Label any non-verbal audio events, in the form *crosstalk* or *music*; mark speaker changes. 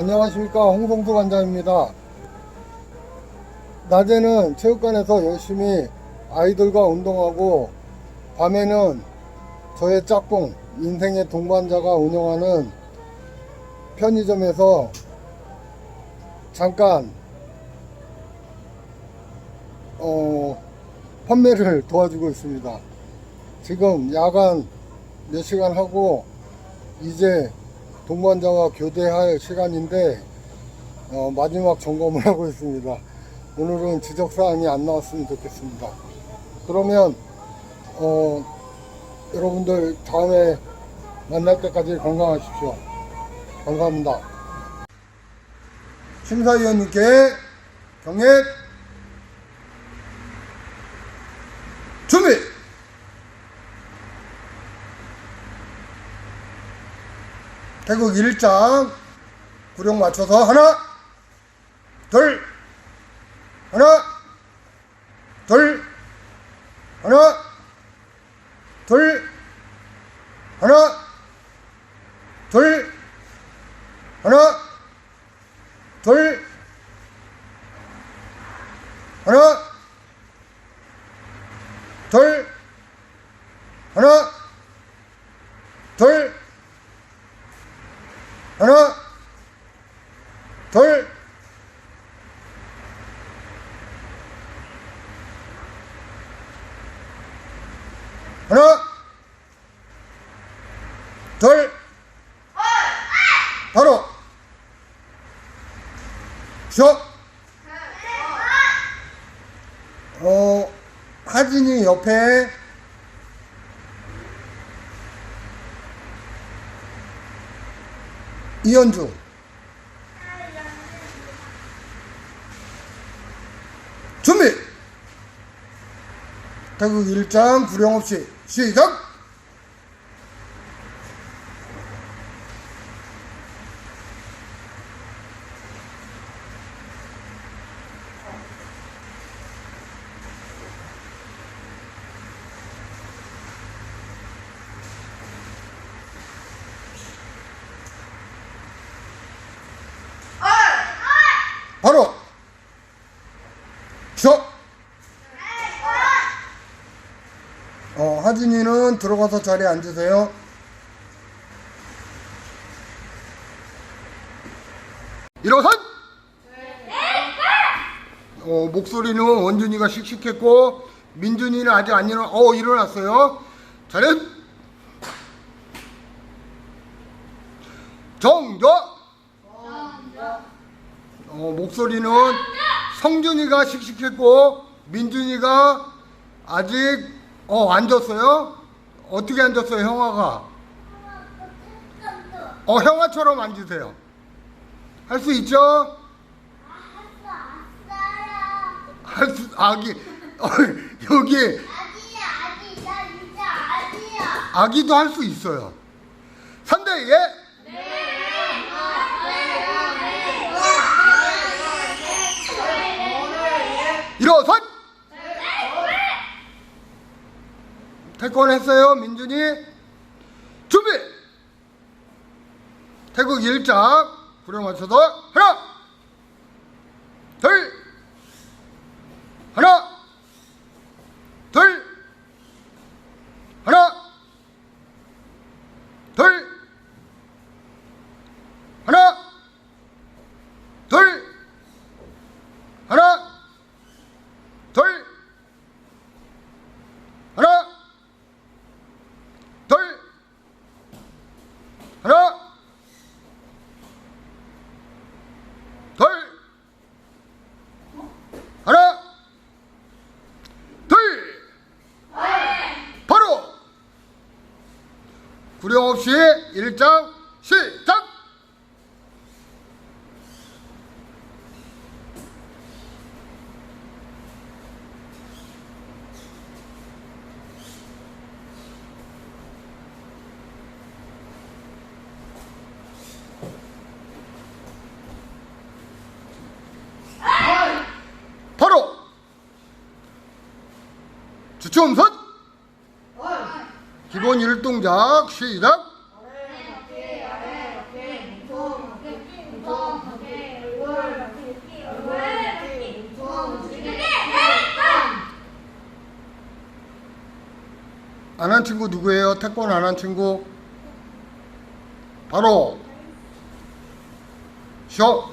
Speaker 1: 안녕하십니까 홍성수 관장입니다. 낮에는 체육관에서 열심히 아이들과 운동하고 밤에는 저의 짝꿍 인생의 동반자가 운영하는 편의점에서 잠깐 어, 판매를 *laughs* 도와주고 있습니다. 지금 야간 몇 시간 하고 이제 동반자와 교대할 시간인데 어, 마지막 점검을 *laughs* 하고 있습니다. 오늘은 지적사항이 안 나왔으면 좋겠습니다. 그러면 어, 여러분들 다음에 만날 때까지 건강하십시오. 감사합니다. 심사위원님께 경례 준비! 태국 1장. 구령 맞춰서 하나 둘 하나 둘 하나 둘 하나 둘 하나 둘 하나 둘 하나 둘 하나 둘 하나 둘 바로 쉬어 어 하진이 옆에. 이현주 준비! 태국 일장 구령 없이 시작 바로 쉬어 어, 하진이는 들어가서 자리에 앉으세요. 일어선! 어, 목소리는 원준이가 씩씩했고, 민준이는 아직 안 일어나, 어, 일어났어요. 자는 정조! 어, 목소리는 성준이가 씩씩했고, 민준이가 아직 어 앉았어요? 어떻게 앉았어요 형아가? 어 형아처럼 앉으세요. 할 수 있죠? 할 수 아기 어, *laughs* 여기
Speaker 2: 아기야 아기 나 진짜 아기야
Speaker 1: 아기도 할 수 있어요. 3대 예? 일어선! 태권 했어요, 민준이? 준비! 태국 일작, 구령 맞춰서, 하나! 둘! 하나! 둘! 하나! 둘! 하나! 둘! 하나! 둘! 하나! 둘! 하나! 둘! 하나! 둘! 바로! 구령 없이 일장 시작! 바로 주춤선 기본 1동작 시작. 안 한 친구 누구예요? 태권 안 한 친구? 바로 쇼.